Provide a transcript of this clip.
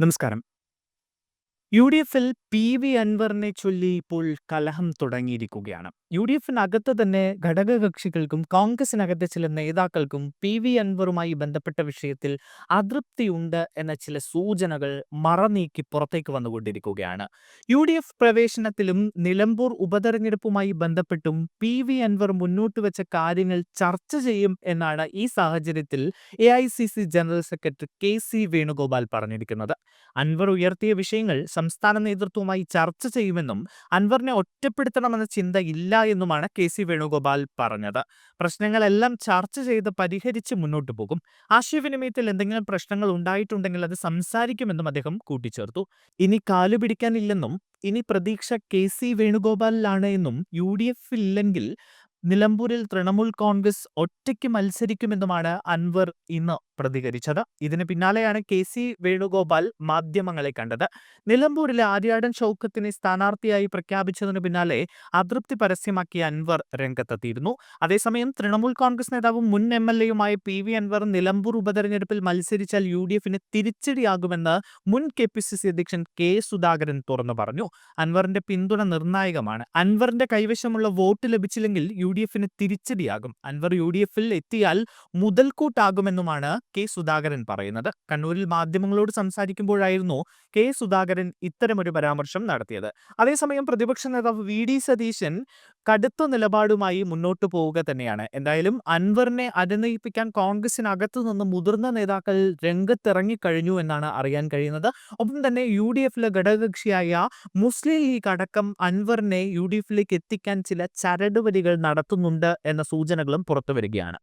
നമസ്കാരം. U D എഫിൽ P V അൻവറിനെ ചൊല്ലി ഇപ്പോൾ കലഹം തുടങ്ങിയിരിക്കുകയാണ്. യു ഡി എഫിനകത്ത് തന്നെ ഘടകകക്ഷികൾക്കും കോൺഗ്രസിനകത്തെ ചില നേതാക്കൾക്കും പി വി അൻവറുമായി ബന്ധപ്പെട്ട വിഷയത്തിൽ അതൃപ്തിയുണ്ട് എന്ന ചില സൂചനകൾ മറനീക്കി പുറത്തേക്ക് വന്നുകൊണ്ടിരിക്കുകയാണ്. യു ഡി എഫ് പ്രവേശനത്തിലും നിലമ്പൂർ ഉപതെരഞ്ഞെടുപ്പുമായി ബന്ധപ്പെട്ടും പി വി അൻവർ മുന്നോട്ട് വെച്ച കാര്യങ്ങൾ ചർച്ച ചെയ്യും എന്നാണ് ഈ സാഹചര്യത്തിൽ A I C C general secretary K C Venugopal പറഞ്ഞിരിക്കുന്നത്. അൻവർ ഉയർത്തിയ വിഷയങ്ങൾ സംസ്ഥാന നേതൃത്വവുമായി ചർച്ച ചെയ്യുമെന്നും അൻവറിനെ ഒറ്റപ്പെടുത്തണമെന്ന ചിന്ത ഇല്ല എന്നുമാണ് കെ സി വേണുഗോപാൽ പറഞ്ഞത്. പ്രശ്നങ്ങളെല്ലാം ചർച്ച ചെയ്ത് പരിഹരിച്ച് മുന്നോട്ട് പോകും. ആശയവിനിമയത്തിൽ എന്തെങ്കിലും പ്രശ്നങ്ങൾ ഉണ്ടായിട്ടുണ്ടെങ്കിൽ അത് സംസാരിക്കുമെന്നും അദ്ദേഹം കൂട്ടിച്ചേർത്തു. ഇനി കാലുപിടിക്കാനില്ലെന്നും ഇനി പ്രതീക്ഷ കെ സി വേണുഗോപാലിലാണ് എന്നും യു ഡി എഫില്ലെങ്കിൽ നിലമ്പൂരിൽ തൃണമൂൽ കോൺഗ്രസ് ഒറ്റയ്ക്ക് മത്സരിക്കുമെന്നുമാണ് അൻവർ ഇന്ന് പ്രതികരിച്ചത്. ഇതിന് പിന്നാലെയാണ് കെ സി വേണുഗോപാൽ മാധ്യമങ്ങളെ കണ്ടത്. നിലമ്പൂരിലെ ആര്യാടൻ ചൌക്കത്തിനെ സ്ഥാനാർത്ഥിയായി പ്രഖ്യാപിച്ചതിനു പിന്നാലെ അതൃപ്തി പരസ്യമാക്കിയ അൻവർ രംഗത്തെത്തിയിരുന്നു. അതേസമയം തൃണമൂൽ കോൺഗ്രസ് നേതാവും മുൻ എം എൽ എയുമായ പി വി അൻവർ നിലമ്പൂർ ഉപതെരഞ്ഞെടുപ്പിൽ മത്സരിച്ചാൽ യു ഡി എഫിന് തിരിച്ചടിയാകുമെന്ന് മുൻ കെ പി സി സി അധ്യക്ഷൻ കെ സുധാകരൻ തുറന്നു പറഞ്ഞു. അൻവറിന്റെ പിന്തുണ നിർണായകമാണ്. അൻവറിന്റെ കൈവശമുള്ള വോട്ട് ലഭിച്ചില്ലെങ്കിൽ യു ഡി എഫിന് തിരിച്ചടിയാകും. അൻവർ യു ഡി എഫിൽ എത്തിയാൽ മുതൽക്കൂട്ടാകുമെന്നുമാണ് കെ സുധാകരൻ പറയുന്നത്. കണ്ണൂരിൽ മാധ്യമങ്ങളോട് സംസാരിക്കുമ്പോഴായിരുന്നു കെ സുധാകരൻ ഇത്തരമൊരു പരാമർശം നടത്തിയത്. അതേസമയം പ്രതിപക്ഷ നേതാവ് വി ഡി സതീശൻ കടുത്ത നിലപാടുമായി മുന്നോട്ട് പോവുക തന്നെയാണ്. എന്തായാലും അൻവറിനെ അനുനയിപ്പിക്കാൻ കോൺഗ്രസിനകത്തു നിന്ന് മുതിർന്ന നേതാക്കൾ രംഗത്തിറങ്ങിക്കഴിഞ്ഞു എന്നാണ് അറിയാൻ കഴിയുന്നത്. ഒപ്പം തന്നെ യു ഡി എഫിലെ ഘടകകക്ഷിയായ മുസ്ലിം ലീഗ് അടക്കം അൻവറിനെ യു ഡി എഫിലേക്ക് എത്തിക്കാൻ ചില ചരടുവലികൾ നടത്തുന്നുണ്ട് എന്ന സൂചനകളും പുറത്തുവരികയാണ്.